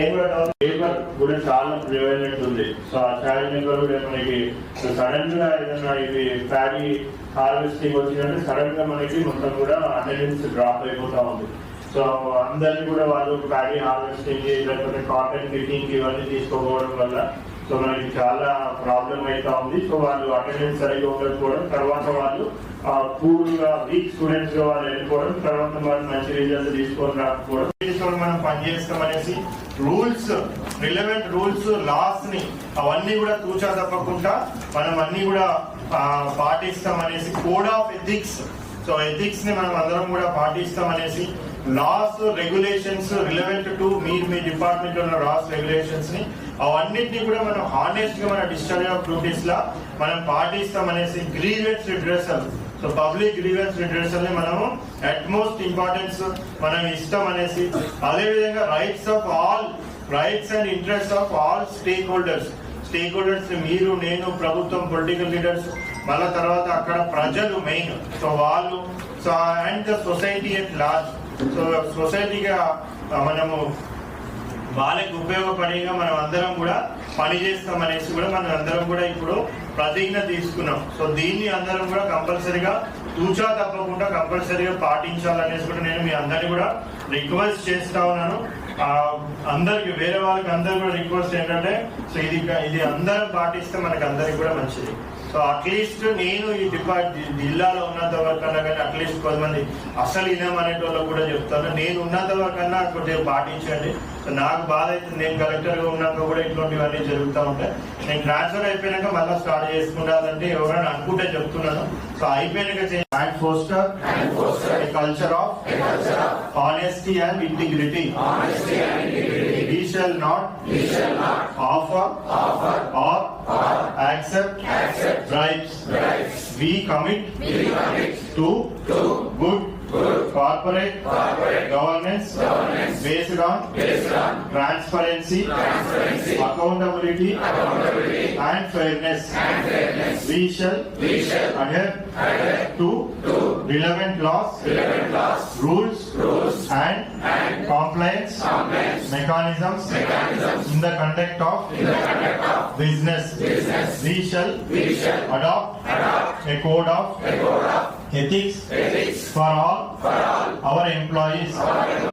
Paper కూడా చాలా ప్రివైలెంట్ ఉంది. సో ఆ ఛాలెంజ్ కూడా మనకి సడన్గా ఏదైనా ఇది ప్యాడీ హార్వెస్టింగ్ వచ్చిందంటే సడన్గా మనకి మొత్తం కూడా అటెండెన్స్ డ్రాప్ అయిపోతా ఉంది. సో అందరినీ కూడా వాళ్ళు ప్యాడీ హార్వెస్టింగ్ లేకపోతే కాటన్ ఫిట్టింగ్ ఇవన్నీ తీసుకోపోవడం వల్ల సో మనకి చాలా ప్రాబ్లం అవుతా ఉంది. సో వాళ్ళు అటెండెన్స్ సరిగ్గా ఉండకపోవడం తర్వాత వాళ్ళు పూర్గా వీక్ స్టూడెంట్స్గా వాళ్ళు వెళ్ళిపోవడం తర్వాత వాళ్ళు మంచి రిజల్ట్ తీసుకొని రాకపోవడం తీసుకొని మనం పనిచేస్తాం అనేసి రూల్స్ రిలవెంట్ రూల్స్ లాస్ని అవన్నీ కూడా తూచా తప్పకుండా మనం అన్ని కూడా పాటిస్తామనేసి పాటిస్తాం అనేసి కోడ్ ఆఫ్ ఎథిక్స్ సో ఎథిక్స్ని మనం అందరం కూడా పాటిస్తాం అనేసి లాస్ రెగ్యులేషన్స్ రిలవెంట్ టు మీరు మీ డిపార్ట్మెంట్ ఉన్న లాస్ రెగ్యులేషన్స్ని అవన్నిటిని కూడా మనం హానెస్ట్గా మన డిశ్చార్జ్ ఆఫ్ డ్యూటీస్ లా మనం పాటిస్తాం అనేసి grievance redressal so public grievance రిడ్రెసల్ని మనము అట్మోస్ట్ ఇంపార్టెన్స్ మనం ఇష్టం అనేసి అదే విధంగా rights of all rights and interest of all stakeholders stakeholders మీరు నేను ప్రభుత్వం పొలిటికల్ లీడర్స్ మళ్ళా తర్వాత అక్కడ ప్రజలు మెయిన్ సో వాళ్ళు so and the society at large so సొసైటీగా మనము వాళ్ళకి ఉపయోగపడేగా మనం అందరం కూడా పనిచేస్తాం అనేసి కూడా మనం అందరం కూడా ఇప్పుడు ప్రతిజ్ఞ తీసుకున్నాం. సో దీన్ని అందరం కూడా కంపల్సరీగా తూచా తప్పకుండా కంపల్సరీగా పాటించాలనేసి కూడా నేను మీ అందరినీ కూడా రిక్వెస్ట్ చేస్తా ఉన్నాను. అందరికి వేరే వాళ్ళకి అందరు కూడా రిక్వెస్ట్ ఏంటంటే సో ఇది ఇది అందరం పాటిస్తే మనకి అందరికి కూడా మంచిది. సో అట్లీస్ట్ నేను ఈ డిపార్ట్ జిల్లాలో ఉన్నంత వరకన్నా కానీ అట్లీస్ట్ కొంతమంది అసలు ఇనామనేటోళ్ళకు కూడా చెప్తాను. నేను ఉన్నంత వరకన్నా కొద్దిగా పాటించండి. సో నాకు బాధ అవుతుంది. నేను కలెక్టర్గా ఉన్నాక కూడా ఇటువంటివన్నీ జరుగుతూ ఉంటాయి. నేను ట్రాన్స్ఫర్ అయిపోయినాక మళ్ళీ స్టార్ట్ చేసుకుంటానంటే ఎవరైనా అనుకుంటే చెప్తున్నాను. సో అయిపోయినాక and foster culture of honesty and integrity we shall not offer or accept accept bribes, bribes. We commit, we commit to, to good Good. Corporate, corporate governance, governance based, on based on transparency, transparency accountability, accountability and, fairness. and fairness. We shall, we shall adhere, adhere to, to relevant laws, relevant laws rules, rules and, and compliance, compliance mechanisms, mechanisms in the conduct of, in the conduct of business. business. We, shall we shall adopt, adopt a code of, a code of ethics, ethics for all, for all our employees. Our employees.